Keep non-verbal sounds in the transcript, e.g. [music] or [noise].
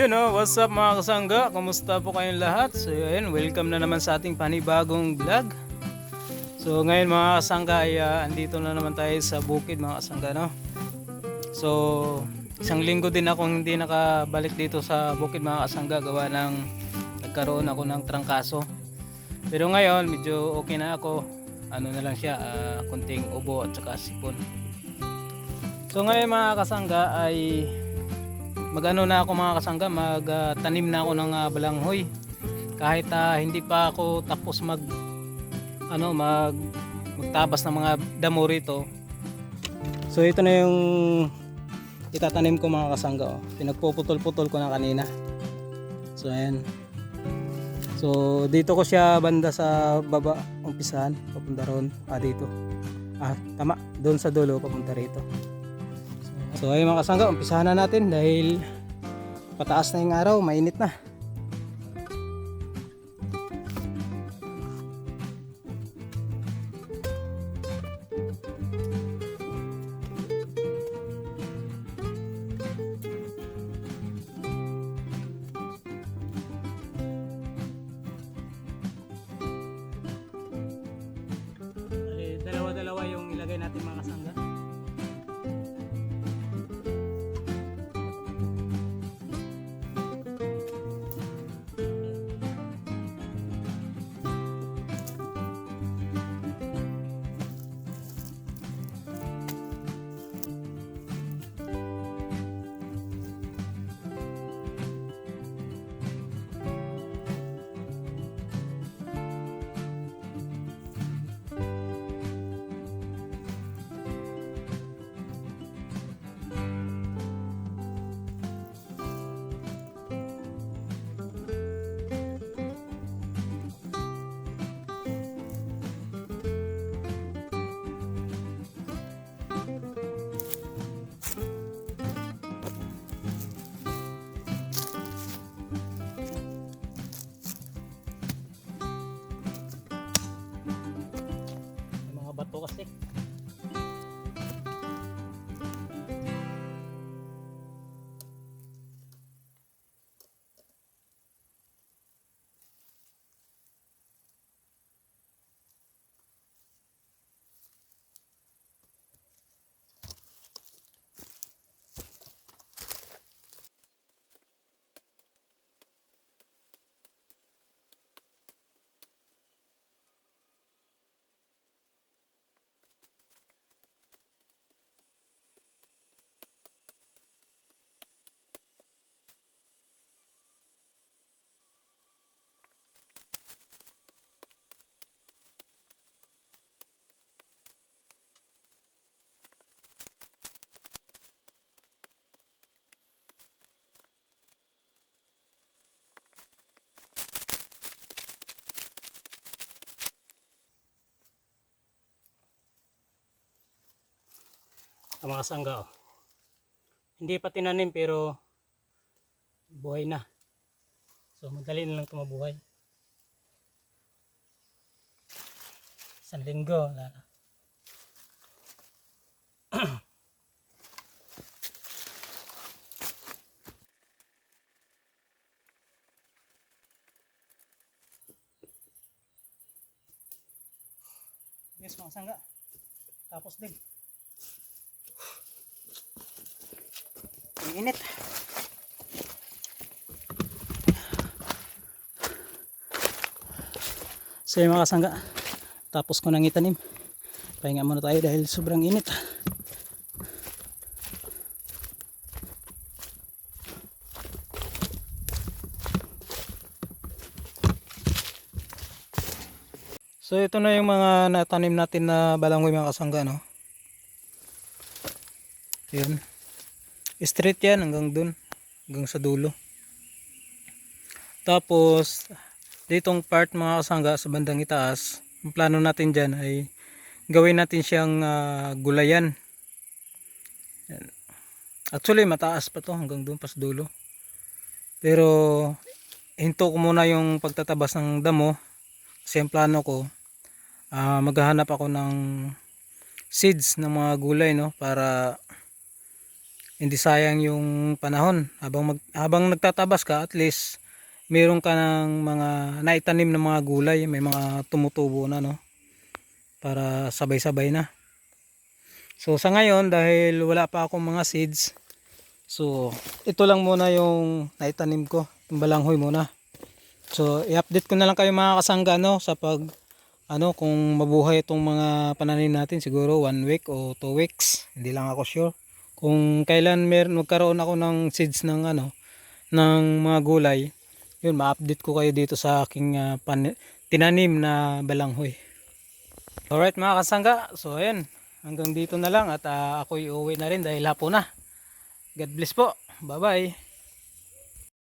Yun know, what's up mga kasangga? Kumusta po kayong lahat? So yun, welcome na naman sa ating panibagong vlog. So ngayon mga kasangga ay ah, andito na naman tayo sa bukid mga kasangga no. So isang linggo din akong hindi nakabalik dito sa bukid mga kasangga gawa ng nagkaroon ako ng trangkaso. Pero ngayon medyo okay na ako. Ano na lang siya, ah, kunting ubo at saka sipon. So ngayon mga kasangga ay magano na ako mga kasangga, magtanim na ako ng ah, balanghoy. Kahit ah, hindi pa ako tapos mag ano mag magtabas ng mga damo rito. So ito na yung itatanim ko mga kasangga. Oh. Pinagpuputol-putol ko na kanina. So ayan. So dito ko siya banda sa baba umpisahan papunta roon. Ah dito. Ah tama, doon sa dulo papunta rito. So ayun mga kasangga, umpisahan na natin dahil pataas na yung araw, mainit na. Dalawa-dalawa yung ilagay natin mga kasangga. Ang mga sangga oh. Hindi pa tinanim pero buhay na. So madali na lang ito mabuhay. Isang linggo. [clears throat] Yes mga sangga. Tapos din. Ang init. So yung mga kasangga, tapos ko nang itanim. Pahinga muna tayo dahil sobrang init. So ito na yung mga natanim natin na balanghoy mga kasangga no. Yun. Straight yan hanggang dun. Hanggang sa dulo. Tapos, ditong part mga kasangga sa bandang itaas, ang plano natin dyan ay gawin natin siyang ah, gulayan. Yan. Actually, mataas pa to hanggang dun pa sa dulo. Pero, hinto ko muna yung pagtatabas ng damo. Kasi ang plano ko, ah, maghahanap ako ng seeds ng mga gulay no para hindi sayang yung panahon. Habang mag, habang nagtatabas ka at least meron ka ng mga naitanim na mga gulay may mga tumutubo na no? Para sabay-sabay na. So sa ngayon dahil wala pa akong mga seeds so ito lang muna yung naitanim ko. Yung balanghoy muna. So i-update ko na lang kayo mga kasangga no? Sa pag ano kung mabuhay itong mga pananim natin siguro one week o two weeks. Hindi lang ako sure kung kailan meron magkaroon ako ng seeds ng ano ng mga gulay yun ma-update ko kayo dito sa aking ah, pan- tinanim na balanghoy. Alright mga kasangga so ayan hanggang dito na lang at uh, ako'y uuwi na rin dahil hapon na. God bless po. Bye bye